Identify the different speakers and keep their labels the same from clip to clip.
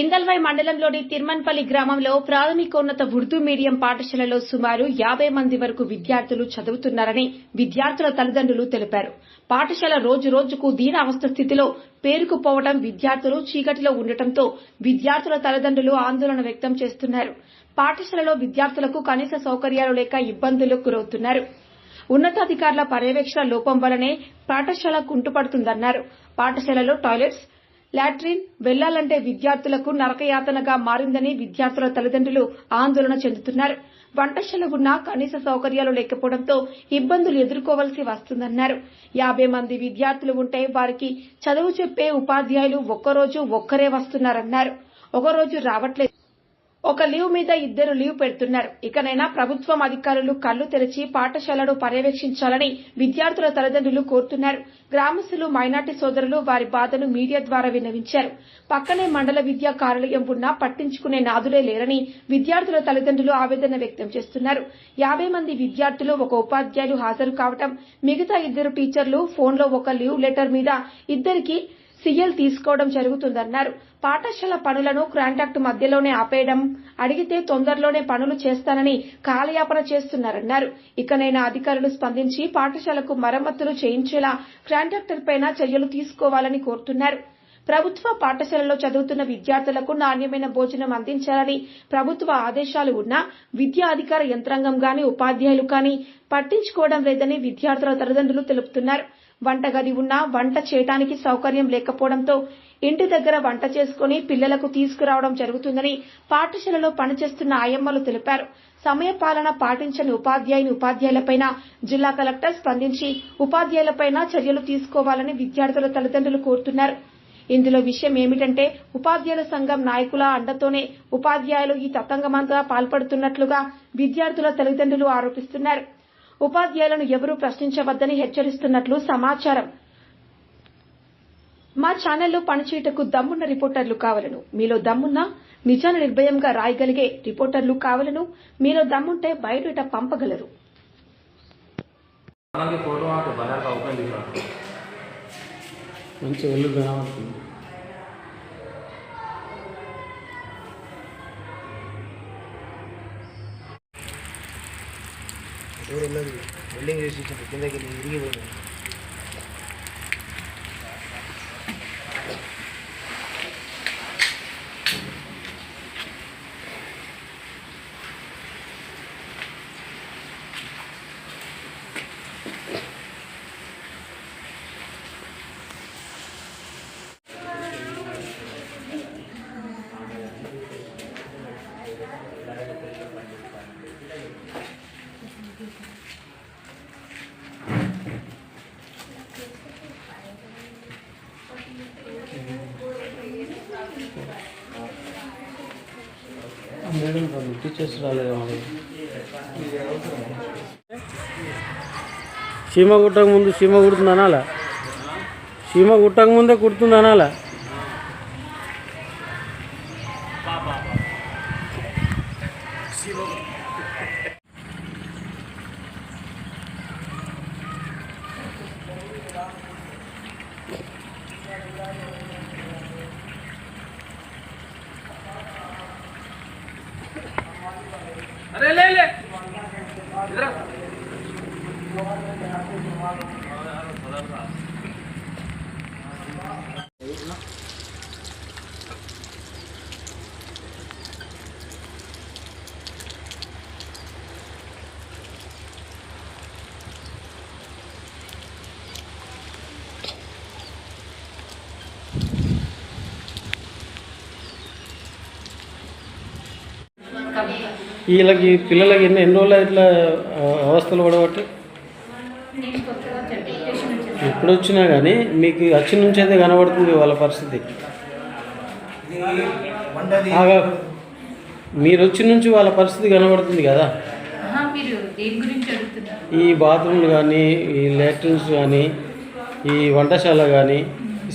Speaker 1: ఇందల్వై మండలంలోని తిర్మన్పల్లి గ్రామంలో ప్రాథమికోన్నత ఉర్దూ మీడియం పాఠశాలలో సుమారు యాబై మంది వరకు విద్యార్థులు చదువుతున్నారని విద్యార్థుల తల్లిదండ్రులు తెలిపారు. పాఠశాల రోజు రోజుకు దీనావస్థ స్థితిలో పేరుకుపోవడం విద్యార్థులు చీకటిలో ఉండటంతో విద్యార్థుల తల్లిదండ్రులు ఆందోళన వ్యక్తం చేస్తున్నారు. పాఠశాలలో విద్యార్థులకు కనీస సౌకర్యాలు లేక ఇబ్బందులకు గురవుతున్నారు. ఉన్నతాధికారుల పర్యవేక్షణ లోపం వల్లనే పాఠశాల కుంటుపడుతుందన్నారు. పాఠశాలలో టాయిలెట్స్ లాట్రిన్ వెళ్ళాలంటే విద్యార్థులకు నరకయాతనగా మారిందని విద్యార్థుల తల్లిదండ్రులు ఆందోళన చెందుతున్నారు. వంటశాల ఉన్నా కనీస సౌకర్యాలు లేకపోవడంతో ఇబ్బందులు ఎదుర్కోవాల్సి వస్తుందన్నారు. యాభై మంది విద్యార్థులు ఉంటే వారికి చదువు చెప్పే ఉపాధ్యాయులు ఒక్కరోజు ఒక్కరే వస్తున్నారన్నారు. ఒకరోజు రావట్లేదు. ఒక లీవ్ మీద ఇద్దరు లీవ్ పెడుతున్నారు. ఇకనైనా ప్రభుత్వం అధికారులు కళ్ళు తెరిచి పాఠశాలను పర్యవేక్షించాలని విద్యార్థుల తల్లిదండ్రులు కోరుతున్నారు. గ్రామస్తులు మైనార్టీ సోదరులు వారి బాధను మీడియా ద్వారా విన్నవించారు. పక్కనే మండల విద్యా కార్యాలయం ఉన్నా పట్టించుకునే నాదులే లేరని విద్యార్థుల తల్లిదండ్రులు ఆవేదన వ్యక్తం చేస్తున్నారు. యాభై మంది విద్యార్థులు ఒక ఉపాధ్యాయులు హాజరు కావటం మిగతా ఇద్దరు టీచర్లు ఫోన్లో ఒక లీవ్ లెటర్ మీద ఇద్దరికి సీఎల్ తీసుకోవడం జరుగుతుందన్నారు. పాఠశాల పనులను కాంట్రాక్టు మధ్యలోనే ఆపేయడం అడిగితే తొందరలోనే పనులు చేస్తానని కాలయాపన చేస్తున్నారన్నారు. ఇకనైనా అధికారులు స్పందించి పాఠశాలకు మరమ్మతులు చేయించేలా కాంట్రాక్టర్ పైన చర్యలు తీసుకోవాలని కోరుతున్నారు. ప్రభుత్వ పాఠశాలలో చదువుతున్న విద్యార్థులకు నాణ్యమైన భోజనం అందించాలని ప్రభుత్వ ఆదేశాలు ఉన్నా విద్యా అధికార యంత్రాంగం గాని ఉపాధ్యాయులు కానీ పట్టించుకోవడం లేదని విద్యార్థుల తల్లిదండ్రులు తెలుపుతున్నారు. వంటగది ఉన్నా వంట చేయడానికి సౌకర్యం లేకపోవడంతో ఇంటి దగ్గర వంట చేసుకుని పిల్లలకు తీసుకురావడం జరుగుతుందని పాఠశాలలో పనిచేస్తున్న ఆయమ్మలు తెలిపారు. సమయ పాలన పాటించని ఉపాధ్యాయుని ఉపాధ్యాయులపైన జిల్లా కలెక్టర్ స్పందించి ఉపాధ్యాయులపై చర్యలు తీసుకోవాలని విద్యార్థుల తల్లిదండ్రులు కోరుతున్నారు. ఇందులో విషయం ఏమిటంటే ఉపాధ్యాయుల సంఘం నాయకుల అండతోనే ఉపాధ్యాయులు ఈ తతంగమంతా పాల్పడుతున్నట్లుగా విద్యార్థుల తల్లిదండ్రులు ఆరోపిస్తున్నారు. ఉపాధ్యాయులను ఎవరూ ప్రశ్నించవద్దని హెచ్చరిస్తున్నట్లు సమాచారం. మా ఛానల్లో పనిచేయటకు దమ్మున్న రిపోర్టర్లు కావాలను. మీలో దమ్మున్నా నిజాన్ని నిర్భయంగా రాయగలిగే రిపోర్టర్లు కావాలను. మీలో దమ్ముంటే బయట పంపగలరు.
Speaker 2: మంచి వెళ్ళు కనబడుతుంది
Speaker 3: డోర్ ఉన్నది బిల్డింగ్ చేసి ఇచ్చింది కిందకి వెళ్ళి ఇరిగిపోయింది
Speaker 2: మేడం కాదు టీచర్స్ రాలేదు సీమ కుట్టక ముందు సీమ కుడుతుంది అనాలా సీమ కుట్టక ముందే కుడుతుంది అనాలా
Speaker 4: अरे ले ले आ।
Speaker 2: వీళ్ళకి పిల్లలకి ఎన్ని ఎన్ని రోజులు ఇట్లా అవస్థలు పడబట్టి ఎప్పుడు వచ్చినా కానీ మీకు వచ్చి నుంచి అయితే కనబడుతుంది వాళ్ళ పరిస్థితి.
Speaker 3: ఇది వంటది
Speaker 2: ఆగా మీరు వచ్చి నుంచి వాళ్ళ పరిస్థితి కనబడుతుంది కదా.
Speaker 5: ఆహా, మీరు దేని గురించి అడుగుతున్నారు?
Speaker 2: ఈ బాత్రూమ్లు కానీ ఈ లాట్రిన్స్ కానీ ఈ వంటశాల కానీ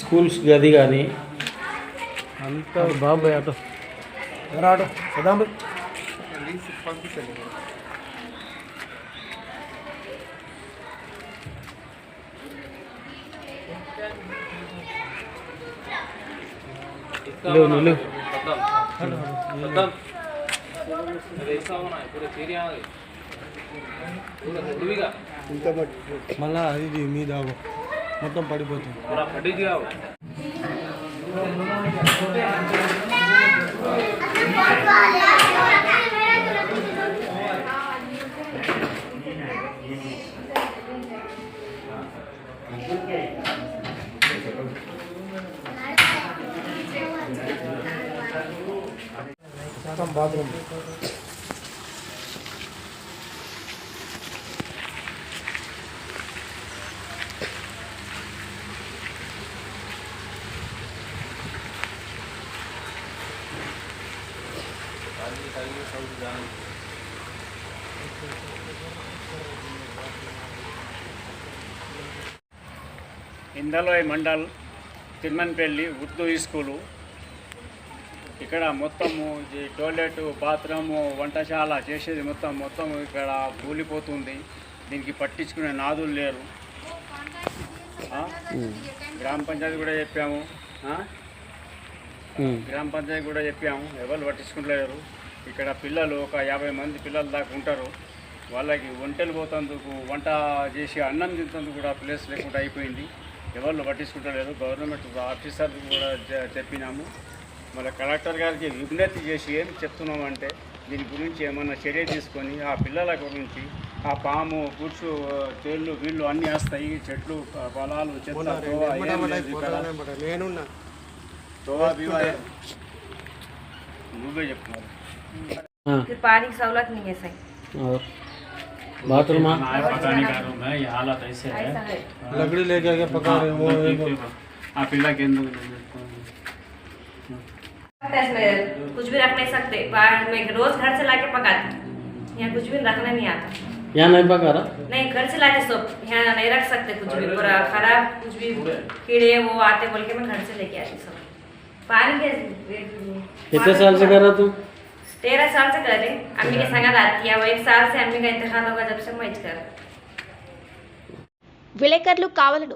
Speaker 2: స్కూల్స్ గది కానీ అంతా బాబాయ్
Speaker 3: సదాం
Speaker 4: అదే
Speaker 3: ఇంకా మట్టి
Speaker 6: మళ్ళా ఇది మీద. మొత్తం పడిపోతుంది.
Speaker 3: బాత్రూమ్.
Speaker 7: ఇందలోయ్ మండల్ తిమ్మన్పల్లి ఉర్దూ స్కూలు ఇక్కడ మొత్తము ఈ టాయిలెట్ బాత్రూము వంటశాల చేసేది మొత్తం మొత్తం ఇక్కడ కూలిపోతుంది. దీనికి పట్టించుకునే నాదులు లేరు? గ్రామ పంచాయతీ కూడా చెప్పాము. గ్రామ పంచాయతీ కూడా చెప్పాము. ఎవరు పట్టించుకుంటలేరు. ఇక్కడ పిల్లలు ఒక యాభై మంది పిల్లలు దాకా ఉంటారు. వాళ్ళకి వంటలు పోతందుకు వంట చేసి అన్నం తింటందుకు కూడా ప్లేస్ లేకుండా అయిపోయింది. ఎవరు పట్టించుకుంటలేరు. గవర్నమెంట్ ఆఫీసర్ కూడా చెప్పినాము. మన కలెక్టర్ గారికి విజ్ఞప్తి చేసి ఏం చెప్తున్నామంటే దీని గురించి ఏమన్నా చర్య తీసుకొని ఆ పిల్లల గురించి ఆ పాము గుడ్సు తేళ్ళు వీళ్ళు అన్నీ వస్తాయి చెట్లు పొలాలు చెత్త తోవ ఏం లేదు ఇక్కడ.
Speaker 3: నేనున్నా
Speaker 7: తోవ బీవా నువ్వే చెప్తున్నారు
Speaker 6: हाँ
Speaker 8: फिर पानी की सहूलत नहीं है सही
Speaker 6: और बाथरूम हाँ?
Speaker 7: पता नहीं करूँ मैं ये हालत ऐसे है
Speaker 8: ऐसा है
Speaker 6: लकड़ी लेके आके पका रहे वो
Speaker 7: ఆ పిల్లకి ఎందుకు
Speaker 8: लगता है इसमें कुछ भी रख नहीं सकते बाहर में रोज घर से लाके पकाते यहाँ कुछ भी रखना नहीं आता
Speaker 6: यहाँ नहीं पका रहा
Speaker 8: नहीं घर से लाते सब यहाँ नहीं रख सकते कुछ भी पूरा खराब कुछ भी कीड़े वो आते बोल के मैं घर से लेके आती सब पानी के
Speaker 6: कितने साल से कर रहा तू
Speaker 8: तेरह साल से कर रहे अम्मी के संगत आती है वो एक साल से अम्मी का इंतकाल होगा जब से मैं कर
Speaker 9: విలేకరులు కావలను